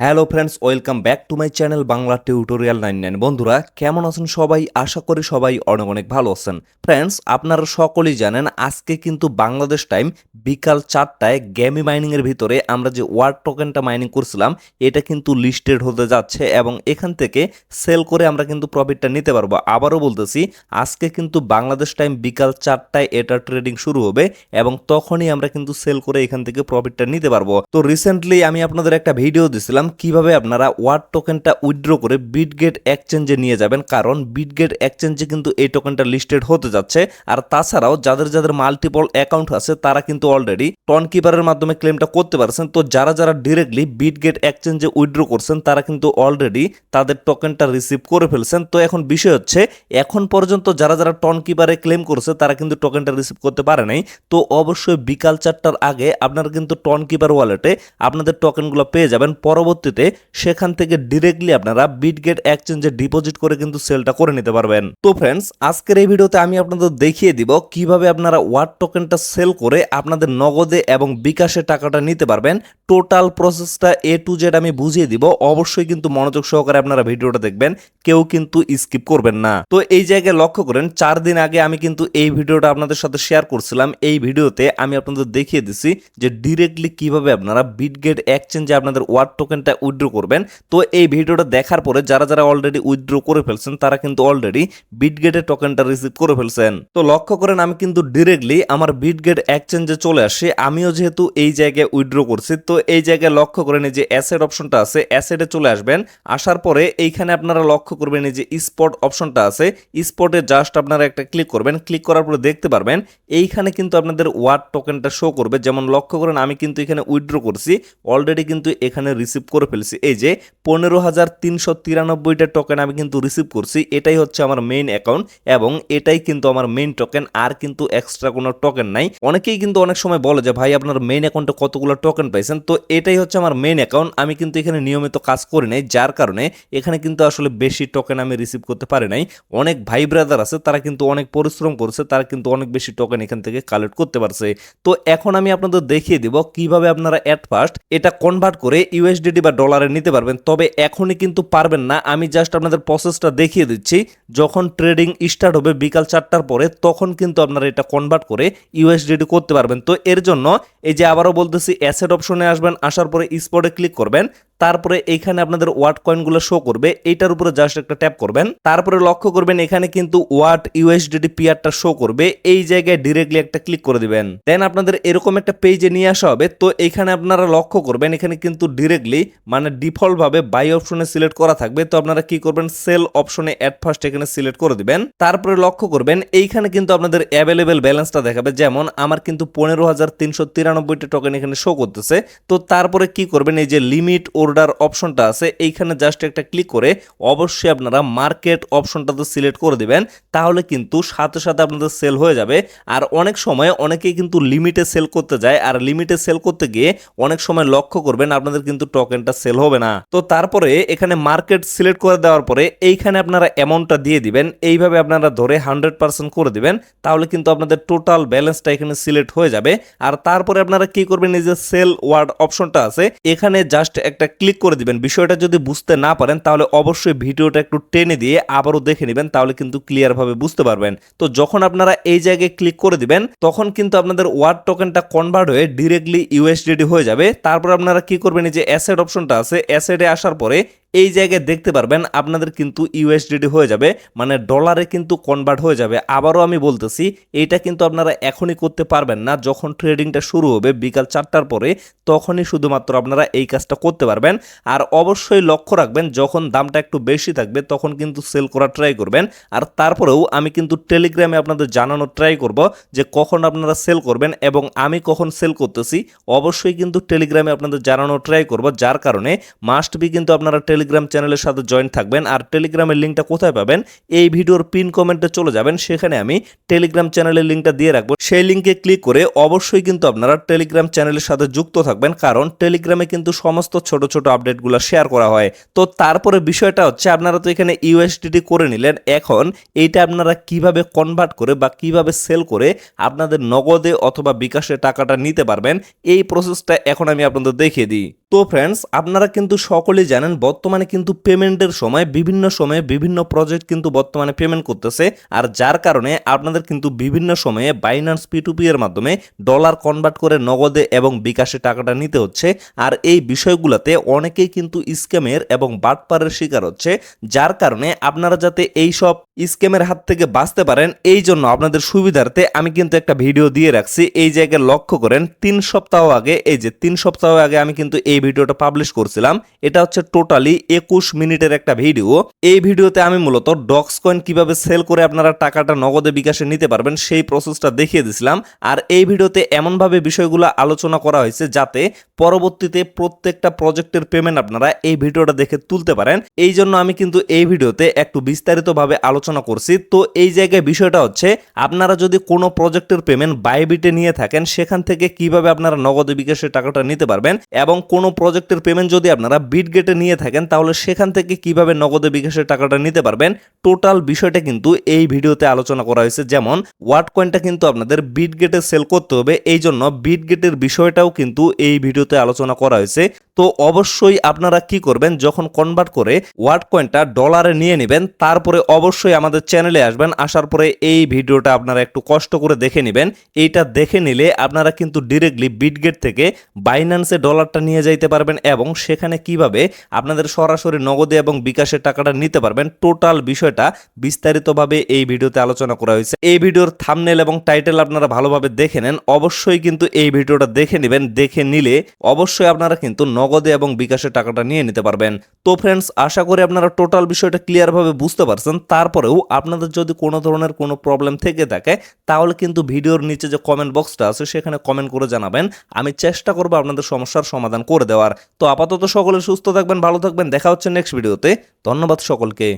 Hello friends, welcome back to my channel Bangla tutorial nine nine. বন্ধুরা, কেমন আছেন সবাই? আশা করি সবাই অনেক অনেক ভালো আছেন। ফ্রেন্ডস, আপনারা সকলেই জানেন, আজকে কিন্তু বাংলাদেশ টাইম বিকাল চারটায় গ্যামি মাইনিংয়ের ভিতরে আমরা যে ওয়ার্ড টোকেনটা মাইনিং করছিলাম, এটা কিন্তু লিস্টেড হতে যাচ্ছে এবং এখান থেকে সেল করে আমরা কিন্তু প্রফিটটা নিতে পারব। আবারও বলতেছি, আজকে কিন্তু বাংলাদেশ টাইম বিকাল চারটায় এটা ট্রেডিং শুরু হবে এবং তখনই আমরা কিন্তু সেল করে এখান থেকে প্রফিটটা নিতে পারব। তো রিসেন্টলি আমি আপনাদের একটা ভিডিও দিছিলাম কীভাবে আপনারা ওয়ার্ড টোকেনটা উইথড্র করে বিটগেট এক্সচেঞ্জে নিয়ে যাবেন। কারণ বিটগেট এক্সচেঞ্জে কিন্তু এই টোকেনটা লিস্টেড হতে যাচ্ছে। আর তাছাড়াও যাদের যাদের মাল্টিপল অ্যাকাউন্ট আছে, তারা কিন্তু অলরেডি টন কিপারের মাধ্যমে ক্লেমটা করতে পারছেন। তো যারা যারা ডিরেক্টলি বিটগেট এক্সচেঞ্জে উইথড্র করছেন, তারা কিন্তু অলরেডি তাদের টোকেনটা রিসিভ করে ফেলছেন। তো এখন বিষয় হচ্ছে, এখন পর্যন্ত যারা যারা টন কিপারে ক্লেম করছে, তারা কিন্তু টোকেনটা রিসিভ করতে পারে নাই। তো অবশ্যই বিকাল চারটার আগে আপনারা কিন্তু টন কিপার ওয়ালেটে আপনাদের টোকেনগুলো পেয়ে যাবেন। পরবর্তীতে সেখান থেকে ডিরেক্টলি আপনারা বিটগেট এক্সচেঞ্জে ডিপোজিট করে কিন্তু সেলটা করে নিতে পারবেন। তো ফ্রেন্ডস আজকের এই ভিডিওতে আমি আপনাদের দেখিয়ে দিব কীভাবে আপনারা ওয়ার্ড টোকেনটা সেল করে আপনাদের নগদে এবং বিকাশে টাকাটা নিতে পারবেন। টোটাল প্রসেসটা এ টু জেড আমি বুঝিয়ে দিব। অবশ্যই কিন্তু মনোযোগ সহকারে আপনারা ভিডিওটা দেখবেন। কেউ কিন্তু স্কিপ করবেন না। তো এই জায়গায় লক্ষ্য করেন, চার দিন আগে আমি কিন্তু এই ভিডিওটা আপনাদের সাথে শেয়ার করছিলাম। এই ভিডিওতে আমি আপনাদের দেখিয়ে দিছি যে ডিরেক্টলি কীভাবে আপনারা বিটগেট এক্সচেঞ্জে আপনাদের ওয়ার্ড টোকেনটা উইথড্র করবেন। তো এই ভিডিওটা দেখার পরে যারা যারা অলরেডি উইথড্র করে ফেলছেন, তারা কিন্তু অলরেডি বিটগেটের টোকেনটা রিসিভ করে ফেলছেন। তো লক্ষ্য করেন, আমি কিন্তু ডিরেক্টলি আমার বিটগেট এক্সচেঞ্জে চলে আসি। আমিও যেহেতু এই জায়গায় উইথড্র করছি, তো এই জায়গায় লক্ষ্য করেন যে অ্যাসেট অপশনটা আছে অ্যাসেটে চলে আসবেন। আসার পরে এইখানে আপনারা লক্ষ্য করবেন যে স্পট অপশনটা আছে স্পটে জাস্ট আপনারা একটা ক্লিক করবেন। ক্লিক করার পরে দেখতে পারবেন, এইখানে কিন্তু আপনাদের ওয়ার্ড টোকেনটা শো করবে। যেমন লক্ষ্য করেন, আমি কিন্তু এখানে উইথড্র করছি অলরেডি কিন্তু এখানে রিসিভ করে ফেলছি। এই যে পনেরো হাজার তিনশো তিরানব্বইটা টোকেন আমি কিন্তু রিসিভ করছি, এটাই হচ্ছে আমার মেইন অ্যাকাউন্ট এবং এটাই কিন্তু আমার মেইন টোকেন আর কিন্তু এক্সট্রা কোনো টোকেন নাই। অনেকেই কিন্তু অনেক সময় বলে যে, ভাই, আপনার মেইন অ্যাকাউন্টে কতগুলো টোকেন পাইছেন? তো এটাই হচ্ছে আমার মেইন অ্যাকাউন্ট আমি কিন্তু এখানে নিয়মিত কাজ করি নাই, যার কারণে এখানে কিন্তু আসলে বেশি টোকেন আমি রিসিভ করতে পারি নাই। অনেক ভাই ব্রাদার আছে, তারা কিন্তু অনেক পরিশ্রম করছে, তারা কিন্তু অনেক বেশি টোকেন এখান থেকে কালেক্ট করতে পারছে। তো এখন আমি আপনাদের দেখিয়ে দিব কীভাবে আপনারা অ্যাট ফার্স্ট এটা কনভার্ট করে ইউএসডিডি বা ডলারে নিতে পারবেন, তবে এখনই কিন্তু পারবেন না। আমি জাস্ট আপনাদের প্রসেসটা দেখিয়ে দিচ্ছি। যখন ট্রেডিং স্টার্ট হবে বিকাল চারটার পরে, তখন কিন্তু আপনারা এটা কনভার্ট করে ইউএসডিডি করতে পারবেন। তো এর জন্য এই যে আবারও বলতেছি অ্যাসেট অপশনে আসবেন, আসার পরে স্পটে ক্লিক করবেন। তারপরে এইখানে আপনাদের ওয়াট কয়েনগুলো শো করবে, এইটার উপরে জাস্ট একটা ট্যাপ করবেন। তারপরে লক্ষ্য করবেন এখানে কিন্তু ওয়াট ইউএসডিটি পিয়ারটা শো করবে, এই জায়গায় ডিরেক্টলি একটা ক্লিক করে দিবেন। দেন আপনাদের এরকম একটা পেজে নিয়ে আসা হবে, তো এখানে আপনারা লক্ষ্য করবেন, এখানে কিন্তু ডিরেক্টলি মানে ডিফল্ট ভাবে বাই অপশনে সিলেক্ট করা থাকবে। তো আপনারা কি করবেন সেল অপশনে অ্যাট ফার্স্ট এখানে সিলেক্ট করে দিবেন। তারপরে লক্ষ্য করবেন, এইখানে কিন্তু আপনাদের অ্যাভেলেবেল ব্যালেন্সটা দেখাবে। যেমন আমার কিন্তু পনেরো হাজার তিনশো তিরানব্বইটা টোকেন এখানে শো করতেছে। তো তারপরে কি করবেন, এই যে লিমিট অর্ডার অপশনটা আছে, এইখানে জাস্ট একটা ক্লিক করে অবশ্যই আপনারা মার্কেট অপশনটাতে সিলেক্ট করে দিবেন, তাহলে কিন্তু সাথে সাথে আপনাদের সেল হয়ে যাবে। আর অনেক সময় অনেকেই কিন্তু লিমিটে সেল করতে যায়, আর লিমিটে সেল করতে গিয়ে অনেক সময় লক্ষ্য করবেন আপনাদের কিন্তু টোকেনটা সেল হবে না। তো তারপরে এখানে মার্কেট সিলেক্ট করে দেওয়ার পরে এইখানে আপনারা অ্যামাউন্টটা দিয়ে দিবেন, এইভাবে আপনারা ধরে হান্ড্রেড পার্সেন্ট করে দিবেন, তাহলে কিন্তু আপনাদের টোটাল ব্যালেন্সটা এখানে সিলেক্ট হয়ে যাবে। আর তারপরে আপনারা কি করবেন, এই যে সেল ওয়ার্ড অপশনটা আছে, এখানে জাস্ট একটা ক্লিক করে দিবেন। বিষয়টা যদি বুঝতে না পারেন, তাহলে অবশ্যই ভিডিওটা একটু টেনে দিয়ে আবারও দেখে নেবেন, তাহলে কিন্তু ক্লিয়ার ভাবে বুঝতে পারবেন। তো যখন আপনারা এই জায়গায় ক্লিক করে দিবেন, তখন কিন্তু আপনাদের ওয়ার্ড টোকেনটা কনভার্ট হয়ে ডিরেক্টলি ইউএসডিডি হয়ে যাবে। তারপর আপনারা কি করবেন যে অ্যাসেট অপশনটা আছে অ্যাসেটে আসার পরে এই জায়গায় দেখতে পারবেন আপনাদের কিন্তু ইউএসডিডি হয়ে যাবে মানে ডলারে কিন্তু কনভার্ট হয়ে যাবে। আবারও আমি বলতেছি, এইটা কিন্তু আপনারা এখনই করতে পারবেন না। যখন ট্রেডিংটা শুরু হবে বিকাল চারটার পরে, তখনই শুধুমাত্র আপনারা এই কাজটা করতে পারবেন। আর অবশ্যই লক্ষ্য রাখবেন, যখন দামটা একটু বেশি থাকবে, তখন কিন্তু সেল করা ট্রাই করবেন। আর তারপরেও আমি কিন্তু টেলিগ্রামে আপনাদের জানানোর ট্রাই করব যে কখন আপনারা সেল করবেন এবং আমি কখন সেল করতেছি। অবশ্যই কিন্তু টেলিগ্রামে আপনাদের জানানোর ট্রাই করব, যার কারণে মাস্ট বি কিন্তু আপনারা টেলিগ্রাম চ্যানেলের সাথে জয়েন থাকবেন। আর টেলিগ্রামের লিঙ্কটা কোথায় পাবেন? এই ভিডিওর পিন কমেন্টে চলে যাবেন। সেখানে আমি টেলিগ্রাম চ্যানেলের লিঙ্কটা দিয়ে রাখব। সেই লিঙ্কে ক্লিক করে অবশ্যই কিন্তু আপনারা টেলিগ্রাম চ্যানেলের সাথে যুক্ত থাকবেন। কারণ টেলিগ্রামে কিন্তু সমস্ত ছোট ছোট আপডেটগুলো শেয়ার করা হয়। তো তারপরে বিষয়টা হচ্ছে, আপনারা তো এখানে ইউএসডিটি করে নিলেন। এখন এইটা আপনারা কীভাবে কনভার্ট করে বা কীভাবে সেল করে আপনাদের নগদে অথবা বিকাশে টাকাটা নিতে পারবেন, এই প্রসেসটা এখন আমি আপনাদের দেখিয়ে দিই। তো ফ্রেন্ডস আপনারা কিন্তু সকলেই জানেন বর্তমানে কিন্তু পেমেন্টের সময় বিভিন্ন সময়ে বিভিন্ন প্রজেক্ট কিন্তু বর্তমানে পেমেন্ট করতেছে। আর যার কারণে আপনাদের কিন্তু বিভিন্ন সময়ে বাইনান্স পিটুপি এর মাধ্যমে ডলার কনভার্ট করে নগদে এবং বিকাশে টাকাটা নিতে হচ্ছে। আর এই বিষয়গুলোতে অনেকেই কিন্তু স্ক্যামের এবং বাটপারের শিকার হচ্ছে। যার কারণে আপনারা যাতে এই সব স্ক্যামের হাত থেকে বাঁচতে পারেন, এই জন্য আপনাদের সুবিধার্থে আমি কিন্তু একটা ভিডিও দিয়ে রাখছি। এই জায়গায় লক্ষ্য করেন, তিন সপ্তাহ আগে, এই যে তিন সপ্তাহ আগে আমি কিন্তু এই ভিডিওটা পাবলিশ করছিলাম। এটা হচ্ছে টোটালি একুশ মিনিটের একটা ভিডিও। এই ভিডিওতে আমি মূলত ডক্স কয়েন কীভাবে সেল করে আপনারা টাকাটা নগদে বিকাশে নিতে পারবেন, সেই প্রসেসটা দেখিয়ে দিছিলাম। আর এই ভিডিওতে এমনভাবে বিষয়গুলো আলোচনা করা হয়েছে যাতে পরবর্তীতে প্রত্যেকটা প্রজেক্টের পেমেন্ট আপনারা এই ভিডিওটা দেখে তুলতে পারেন। এই জন্য আমি কিন্তু এই ভিডিওতে একটু বিস্তারিতভাবে আলোচনা করছি। তো এই জায়গায় বিষয়টা হচ্ছে, আপনারা যদি কোনো প্রজেক্টের পেমেন্ট বাইবিটে নিয়ে থাকেন, সেখান থেকে কীভাবে আপনারা নগদ বিকাশের টাকাটা নিতে পারবেন এবং কোনো প্রজেক্টের পেমেন্ট যদি আপনারা বিটগেটে নিয়ে থাকেন, তাহলে সেখান থেকে কীভাবে নগদে বিকাশের টাকাটা নিতে পারবেন, টোটাল বিষয়টা কিন্তু এই ভিডিওতে আলোচনা করা হয়েছে। যেমন ওয়াট কয়েনটা কিন্তু আপনাদের বিটগেটে সেল করতে হবে, এই জন্য বিটগেটের বিষয়টাও কিন্তু এই ভিডিওতে আলোচনা করা হয়েছে। তো অবশ্যই আপনারা কি করবেন, যখন কনভার্ট করে ওয়াট কয়েনটা ডলারে নিয়ে নেবেন, তারপরে অবশ্যই আমাদের চ্যানেলে আসবেন, আসার পরে এই ভিডিওটা আপনারা একটু কষ্ট করে দেখে নেবেন। এইটা দেখে নিলে আপনারা কিন্তু ডিরেক্টলি বিটগেট থেকে বাইন্যান্সে ডলারটা নিয়ে যাইতে পারবেন এবং সেখানে কীভাবে আপনাদের সরাসরি নগদে এবং বিকাশের টাকাটা নিতে পারবেন টোটাল বিষয়টা বিস্তারিতভাবে এই ভিডিওতে আলোচনা করা হয়েছে। এই ভিডিওর থামনেল এবং টাইটেল আপনারা ভালোভাবে দেখে নেন, অবশ্যই কিন্তু এই ভিডিওটা দেখে নেবেন, দেখে নিলে অবশ্যই আপনারা কিন্তু নগদে এবং বিকাশের টাকাটা নিয়ে নিতে পারবেন। তো ফ্রেন্ডস আশা করি আপনারা টোটাল বিষয়টা ক্লিয়ারভাবে বুঝতে পারছেন তারপরেও আপনাদের যদি কোনো ধরনের কোনো প্রবলেম থেকে থাকে, তাহলে কিন্তু ভিডিওর নিচে যে কমেন্ট বক্সটা আছে, সেখানে কমেন্ট করে জানাবেন। আমি চেষ্টা করব আপনাদের সমস্যার সমাধান করে দেওয়ার। তো আপাতত সকলে সুস্থ থাকবেন, ভালো থাকবেন। দেখা হচ্ছে নেক্সট ভিডিওতে ধন্যবাদ সকলকে।